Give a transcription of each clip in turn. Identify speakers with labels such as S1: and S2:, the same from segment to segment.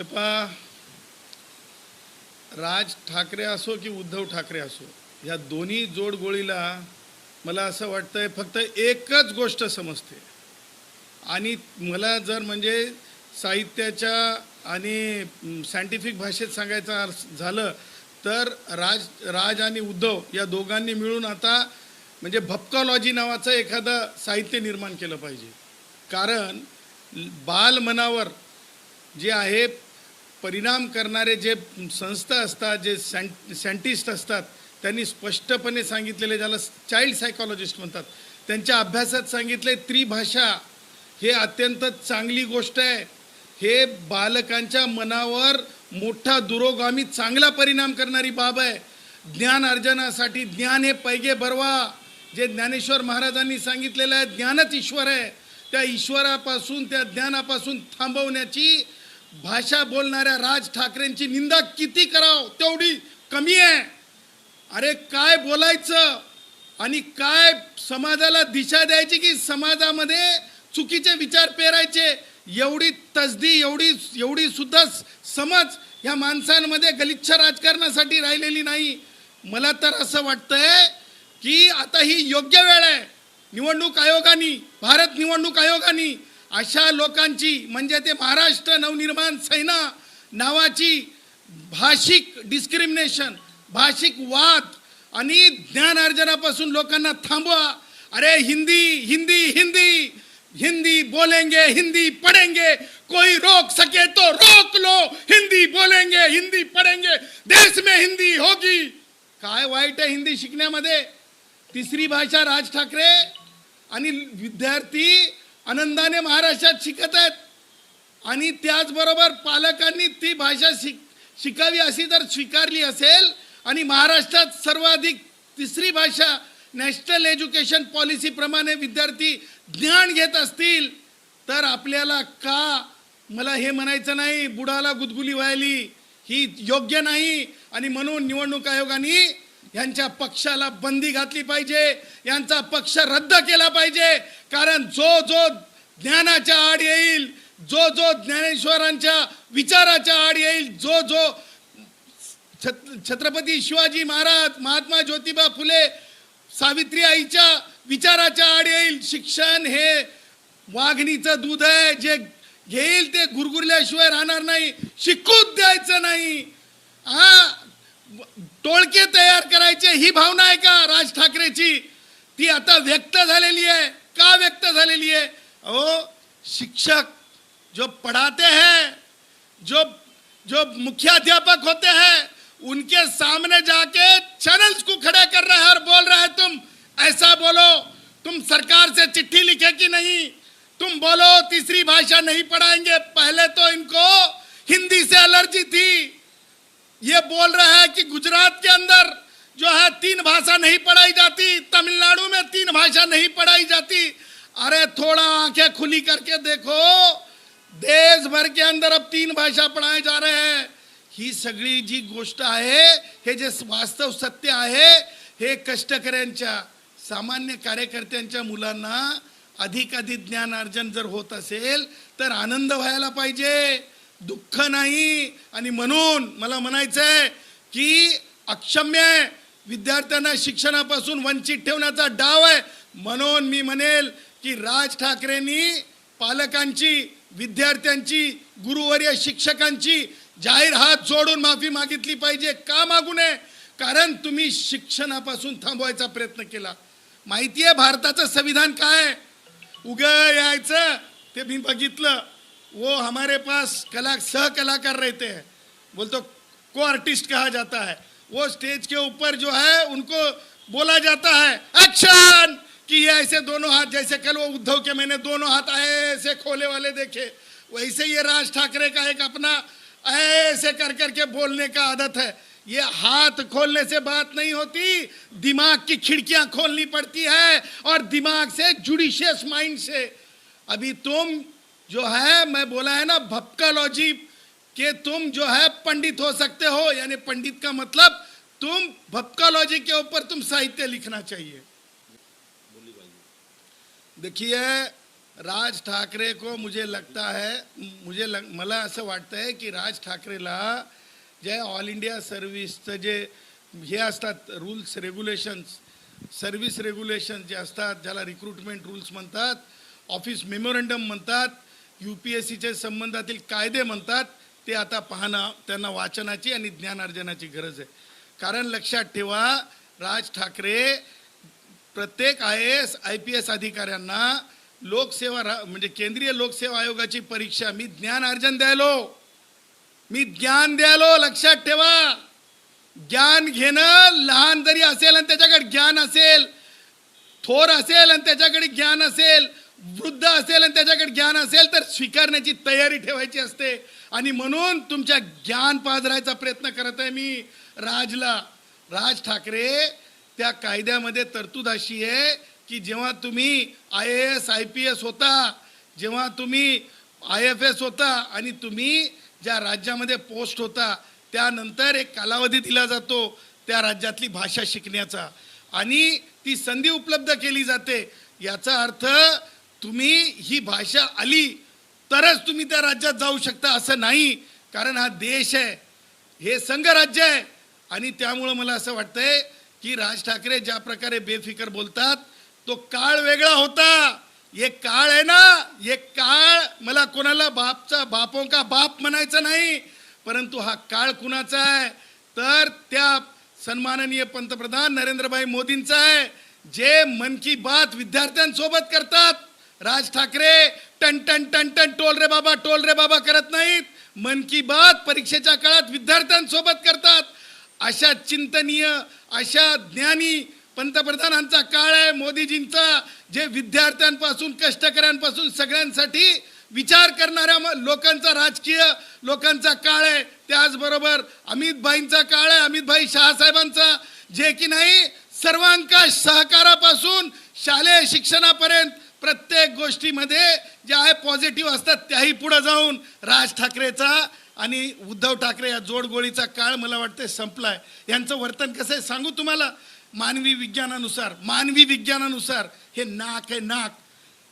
S1: हे पहा राज ठाकरे असो की उद्धव ठाकरे असो या दोन्ही जोडगोळीला मला असं वाटतंय फक्त एकच गोष्ट समजते. आणि मला जर म्हणजे साहित्याच्या आणि सायंटिफिक भाषेत सांगायचं अर्थ झालं तर राज राज आणि उद्धव या दोघांनी मिळून आता म्हणजे भपकॉलॉजी नावाचं एखादं साहित्य निर्माण केलं पाहिजे. कारण बाल मनावर जे आहे परिणाम करणारे जे संस्था असतात जे सँट सायंटिस्ट असतात त्यांनी स्पष्टपणे सांगितलेले ज्याला चाइल्ड सायकॉलॉजिस्ट म्हणतात त्यांच्या अभ्यासात सांगितले त्रिभाषा हे अत्यंत चांगली गोष्ट आहे. हे बालकांच्या मनावर मोठा दुरोगामी चांगला परिणाम करणारी बाब आहे. ज्ञान अर्जनासाठी ज्ञान हे पैगे बरवा जे ज्ञानेश्वर महाराजांनी सांगितलेलं आहे ज्ञानच ईश्वर आहे. त्या ईश्वरापासून त्या ज्ञानापासून थांबवण्याची भाषा बोलणाऱ्या राज ठाकरेंची निंदा किती कराव तेवढी कमी आहे. अरे काय बोलायचं आणि काय समाजाला दिशा द्यायची की समाजामध्ये चुकीचे विचार पेरायचे एवढी तसदी एवढी एवढी सुद्धा समज या माणसांमध्ये गलिच्छ राजकारणासाठी राहिलेली नाही. मला तर असं वाटतंय की आता ही योग्य वेळ आहे. निवडणूक आयोगाने भारत निवडणूक आयोगाने अशा लोकांची म्हणजे ते महाराष्ट्र नवनिर्माण सेना नावाची भाषिक डिस्क्रिमिनेशन भाषिक वाद आणि ज्ञान अर्जनापासून लोकांना थांबवा. अरे हिंदी हिंदी हिंदी हिंदी बोलेंगे हिंदी पढ़ेंगे. कोई रोक सके तो रोक लो. हिंदी बोलेंगे हिंदी पढ़ेंगे. देश में हिंदी होगी. काय वाईट आहे हिंदी शिकण्यामध्ये? तिसरी भाषा राज ठाकरे आणि विद्यार्थी आनंदाने महाराष्ट्रात शिकत आहेत. आणि त्याचबरोबर पालकांनी ती भाषा शिक शिकावी अशी जर स्वीकारली असेल आणि महाराष्ट्रात सर्वाधिक तिसरी भाषा नॅशनल एज्युकेशन पॉलिसीप्रमाणे विद्यार्थी ज्ञान घेत असतील तर आपल्याला का मला हे म्हणायचं नाही बुडाला गुदगुली व्हायली ही योग्य नाही आणि म्हणून निवडणूक आयोगाने यांच्या पक्षाला बंदी घातली पाहिजे यांचा पक्ष रद्द केला पाहिजे. कारण जो जो ज्ञानाच्या आड येईल जो जो ज्ञानेश्वरांच्या विचाराच्या आड येईल जो जो छत्रपती शिवाजी महाराज महात्मा ज्योतिबा फुले सावित्री आईच्या विचाराच्या आड येईल. शिक्षण हे वाघणीचं दूध आहे. जे घेईल ते गुरगुरल्याशिवाय राहणार नाही. शिकूच द्यायचं नाही. हा टोळके तयार करायचे ही भावना आहे का राज ठाकरेची? ती आता व्यक्त आहे. का व्यक्त आहे? अहो, शिक्षक जो पढ़ाते हैं, जो जो मुख्याध्यापक होते हैं, उनके सामने जाके चैनल्स को खड़ा कर रहे हैं और बोल रहे है, तुम ऐसा बोलो, तुम सरकार से चिट्ठी लिखे कि नहीं? तुम बोलो, तीसरी भाषा नहीं पढ़ाएँगे। पहले तो इनको हिंदी से एलर्जी थी। ये बोल रहा है कि गुजरात के अंदर जो है तीन भाषा नहीं पढ़ाई जाती तमिलनाडु में तीन भाषा नहीं पढ़ाई जाती। अरे थोड़ा आंखें खुली करके देखो देश भर के अंदर अब तीन भाषा पढ़ाए जा रहे हैं। ही सगळी जी गोष्ट आहे हे जे वास्तव सत्य आहे हे कष्टकऱ्यांच्या सामान्य कार्यकर्त्यांच्या मुलांना अधिक अधिक ज्ञान अर्जन जर होत असेल तर आनंद व्हायला पाहिजे. दुःख नाही. आणि म्हणून मला म्हणायचंय की अक्षम्य आहे. विद्यार्थ्यांना शिक्षणापासून वंचित ठेवण्याचा डाव आहे. म्हणून मी म्हणेल की राज ठाकरेंनी पालकांची विद्यार्थ्यांची गुरुवर्य शिक्षकांची जाहीर हात जोडून माफी मागितली पाहिजे का मागू नये? कारण तुम्ही शिक्षणापासून थांबवायचा प्रयत्न केला. माहिती आहे भारताचं संविधान काय आहे? यायचं ते मी बघितलं. वो हमारे पास कला सह कलाकार रहते हैं। बोलतो को आर्टिस्ट कहा जाता है। वो स्टेज के ऊपर जो है, उनको बोला जाता है एक्शन कि ये ऐसे दोनों हाथ, जैसे कल वो उद्धव के मैंने दोनों हाथ ऐसे खोले वाले देखे। वैसे ये राज ठाकरे का एक अपना ऐसे कर करके बोलने का आदत है। ये हाथ खोलने से बात नहीं होती, दिमाग की खिड़कियाँ खोलनी पड़ती है और दिमाग से जुडिशियस माइंड से। अभी तुम जो है मैं बोला है ना भपकालॉजी के तुम जो है पंडित हो सकते हो। यानी पंडित का मतलब तुम भपकालॉजी के ऊपर तुम साहित्य लिखना चाहिए। देखिए राज ठाकरे को मुझे लगता है मुझे लग, मला असं वाटतं आहे की राज ठाकरेला जे ऑल इंडिया सर्व्हिसचं जे हे असतात रूल्स रेग्युलेशन्स सर्व्हिस रेग्युलेशन जे असतात ज्याला रिक्रुटमेंट रूल्स म्हणतात ऑफ़िस मेमोरंडम म्हणतात यू पी एस सीचे संबंधातील कायदे म्हणतात ते आता पाहणं त्यांना वाचनाची आणि ज्ञानार्जनाची गरज आहे. कारण लक्षात ठेवा राज ठाकरे प्रत्येक I S I P S अधिकाऱ्यांना लोकसेवा रा म्हणजे केंद्रीय लोकसेवा आयोगाची परीक्षा मी ज्ञान अर्जन द्यायलो. मी ज्ञान द्यायलो लक्षात ठेवा. ज्ञान घेणं लहान जरी असेल आणि त्याच्याकडे ज्ञान असेल थोर असेल आणि त्याच्याकडे ज्ञान असेल वृद्ध असेल आणि त्याच्याकडे ज्ञान असेल तर स्वीकारण्याची तयारी ठेवायची असते. आणि म्हणून तुमच्या ज्ञान पाजरायचा प्रयत्न करत आहे मी राजला. राज ठाकरे त्या कायद्यामध्ये तरतूद अशी आहे की जेव्हा तुम्ही I A S I P S होता जेव्हा तुम्ही आय एफ एस होता आणि तुम्ही ज्या राज्यामध्ये पोस्ट होता त्यानंतर एक कालावधी दिला जातो त्या राज्यातली भाषा शिकण्याचा. आणि ती संधी उपलब्ध केली जाते. याचा अर्थ तुम्ही ही भाषा आली तरच तुम्ही त्या राज्यात जाऊ शकता असं नाही. कारण हा देश आहे हे संघराज्य आहे. आणि त्यामुळं मला असं वाटतंय की राज ठाकरे ज्या प्रकारे बेफिकर बोलतात तो काळ वेगळा होता. एक काळ आहे ना एक काळ मला कोणाला बापचा बापों का बाप म्हणायचं नाही परंतु हा काळ कुणाचा आहे? तर त्या सन्माननीय पंतप्रधान नरेंद्रभाई मोदींचा आहे जे मन की बात विद्यार्थ्यांसोबत करतात. राज ठाकरे टन टन टन टन टोल रे बाबा टोल रे बाबा करत नाहीत. मन की बात परीक्षेच्या काळात विद्यार्थ्यांसोबत करतात. अशा चिंतनीय अशा ज्ञानी पंतप्रधानांचा काळ आहे. मोदीजींचा जे विद्यार्थ्यांपासून कष्टकऱ्यांपासून सगळ्यांसाठी विचार करणाऱ्या लोकांचा राजकीय लोकांचा काळ आहे. त्याचबरोबर अमितभाईंचा काळ आहे. अमितभाई शहासाहेबांचा जे की नाही सर्वांकाश सहकारापासून शालेय शिक्षणापर्यंत प्रत्येक गोष्टीमध्ये ज्या आहे पॉझिटिव्ह असतात त्याही पुढं जाऊन राज ठाकरेचा आणि उद्धव ठाकरे या जोडगोळीचा काळ मला वाटतं संपलाय. यांचं वर्तन कसं आहे सांगू तुम्हाला? मानवी विज्ञानानुसार मानवी विज्ञानानुसार हे नाक आहे नाक.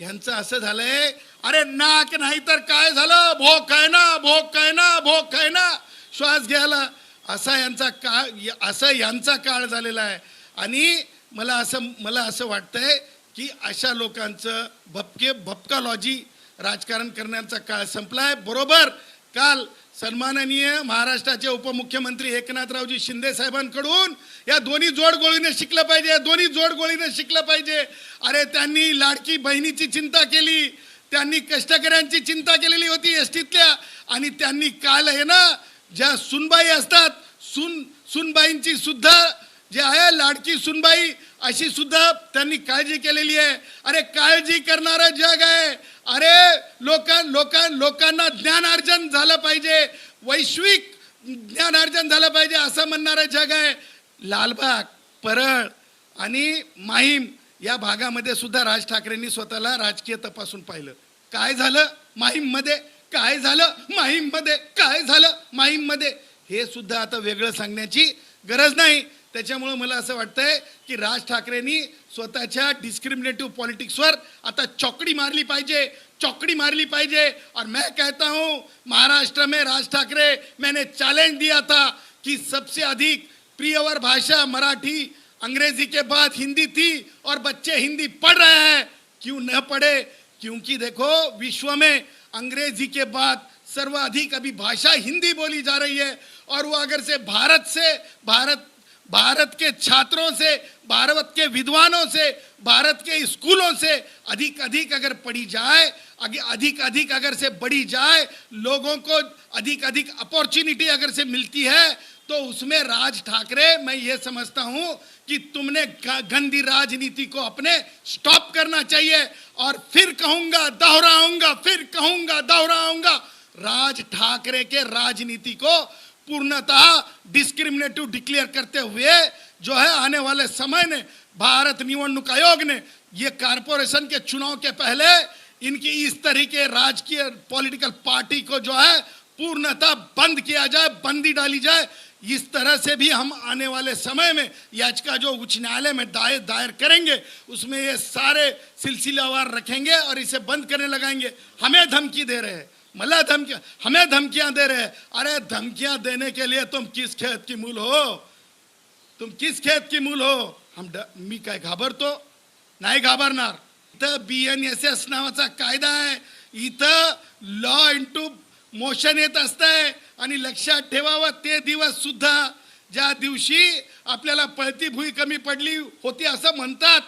S1: यांचं असं झालंय अरे नाक नाही तर काय झालं? भोक आहे ना भोक आहे ना भोक आहे ना. श्वास घ्यायला. असा यांचा काळ असं यांचा काळ झालेला आहे. आणि मला असं मला असं वाटतंय की अशा लोकांचं भपके भपकालॉजी राजकारण करण्याचा काळ संपलाय. बरोबर काल सन्माननीय महाराष्ट्राचे उपमुख्यमंत्री एकनाथरावजी शिंदे साहेबांकडून या दोन्ही जोडगोळीने शिकलं पाहिजे या दोन्ही जोडगोळीने शिकलं पाहिजे. अरे त्यांनी लाडकी बहिणीची चिंता केली त्यांनी कष्टकऱ्यांची चिंता केलेली होती एस टीतल्या आणि त्यांनी काल आहे ना ज्या सुनबाई असतात सुन सुनबाईंची सुद्धा जे आहे लाडकी सुनबाई अशी सुद्धा त्यांनी काळजी केलेली आहे. अरे काळजी करणारं जग आहे. अरे लोक लोक लोकांना ज्ञानार्जन झालं पाहिजे. वैश्विक ज्ञानार्जन झालं पाहिजे असं म्हणणारं जग आहे. लालबाग परळ आणि माहीम या भागामध्ये सुद्धा राज ठाकरेंनी स्वतःला राजकीय तपासून पाहिलं. काय झालं? माहीममध्ये. काय झालं? माहीममध्ये. काय झालं? माहीममध्ये. हे सुद्धा आता वेगळं सांगण्याची गरज नाही. त्याच्यामुळं मला असं वाटतंय की राज ठाकरेंनी स्वतःच्या डिस्क्रिमिनेटिव्ह पॉलिटिक्सवर आता चौकडी मारली पाहिजे, चौकड़ी मारली पाहिजे. और मैं कहता हूँ, महाराष्ट्र में राज ठाकरे, मैंने चैलेंज दिया था कि सबसे अधिक प्रियवर भाषा मराठी अंग्रेज़ी के बाद हिंदी थी और बच्चे हिंदी पढ़ रहे हैं। क्यों न पढ़े? क्योंकि देखो, विश्व में अंग्रेज़ी के बाद सर्वाधिक अभी भाषा हिंदी बोली जा रही है। और वो अगर से भारत से, भारत भारत के छात्रों से, भारत के विद्वानों से, भारत के स्कूलों से अधिक अधिक अगर पढ़ी जाए अधिक अधिक अगर से बढ़ी जाए, लोगों को अधिक अधिक अपॉर्चुनिटी अगर से मिलती है तो उसमें राज ठाकरे, मैं ये समझता हूँ कि तुमने गंदी राजनीति को अपने स्टॉप करना चाहिए और फिर कहूँगा, दोहराऊँगा, फिर कहूँगा, दोहराऊँगा। राज ठाकरे के राजनीति को पूर्णतः डिस्क्रिमिनेटिव डिक्लेयर करते हुए जो है आने वाले समय ने भारत निवडणूक आयोग ने ये कारपोरेशन के चुनाव के पहले इनकी इस तरीके राजकीय पॉलिटिकल पार्टी को जो है पूर्णतः बंद किया जाए, बंदी डाली जाए, इस तरह से भी हम आने वाले समय में याचिका जो उच्च न्यायालय में दायर दायर करेंगे, उसमें ये सारे सिलसिलावार रखेंगे और इसे बंद करने लगाएँगे। हमें धमकी दे रहे हैं। मला धमकी हमें धमकियां दे रहे अरे धमकियां देने के लिए तुम किस खेत की मूल हो? तुम किस खेत की मूल हो? हम ड- मी काय घाबरतो? नाही घाबरणार। इथं बी एन एस एस नावाचा कायदा आहे. इथं लॉ इंटू मोशन येत असतंय आणि लक्षात ठेवावं ते दिवस सुद्धा. ज्या दिवशी आपल्याला पळती भुई कमी पडली होती असं म्हणतात.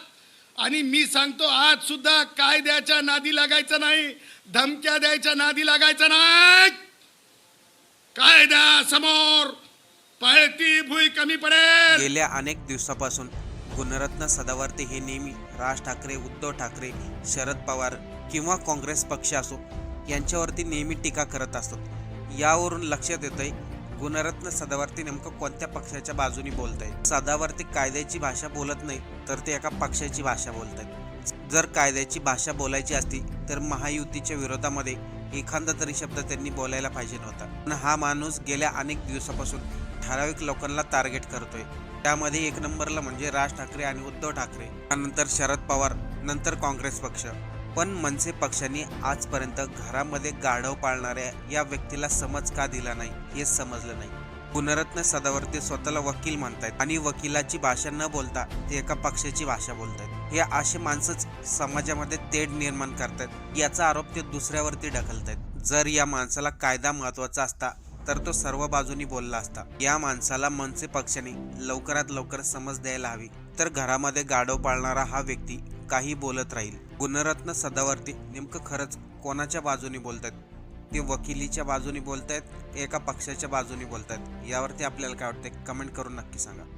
S1: आणि मी सांगतो आज सुद्धा कायद्याच्या नादी लागायचं नाही धमक्या द्यायच्या नादी लागायचं नाही. कायदा समोर पळती भुई कमी पडेल.
S2: गेल्या अनेक दिवसापासून गुणरत्न सदावर्ते हे नेहमी राज ठाकरे उद्धव ठाकरे शरद पवार किंवा काँग्रेस पक्ष असो यांच्यावरती नेहमी टीका करत असतात. यावरून लक्षात येतंय गुणरत्न सदावर्ती नेमकं कोणत्या पक्षाच्या बाजूनी बोलत आहेत सदावर्ती कायद्याची भाषा बोलत नाही तर ते एका पक्षाची भाषा बोलत आहेत जर कायद्याची भाषा बोलायची असती तर महायुतीच्या विरोधामध्ये एखादा तरी शब्द त्यांनी बोलायला पाहिजे नव्हता. पण हा माणूस गेल्या अनेक दिवसापासून ठराविक लोकांना टार्गेट करतोय. त्यामध्ये एक नंबरला म्हणजे राज ठाकरे आणि उद्धव ठाकरे. त्यानंतर शरद पवार नंतर काँग्रेस पक्ष. पण मनसे पक्षाने आजपर्यंत घरामध्ये गाढव पाळणाऱ्या या व्यक्तीला समज का दिला नाही हे समजलं नाही. पुनरत्न सदावर्ते स्वतःला वकील म्हणतायत आणि वकिलाची भाषा न बोलता ते एका पक्षाची भाषा बोलतायत. हे असे माणसंच समाजामध्ये तेढ निर्माण करतात याचा आरोप ते दुसऱ्यावरती ढकलतायत. जर या माणसाला कायदा महत्त्वाचा असता तर तो सर्व बाजूनी बोलला असता. या माणसाला मनसे पक्षाने लवकरात लवकर समज द्यायला हवी तर घरामध्ये गाढव पाळणारा हा व्यक्ती काही बोलत राहील. गुणरत्न सदावर्ती नेमकं खरंच कोणाच्या बाजूने बोलत आहेत ते वकिलीच्या बाजूने बोलत आहेत एका पक्षाच्या बाजूने बोलत आहेत यावरती आपल्याला काय वाटते कमेंट करून नक्की सांगा.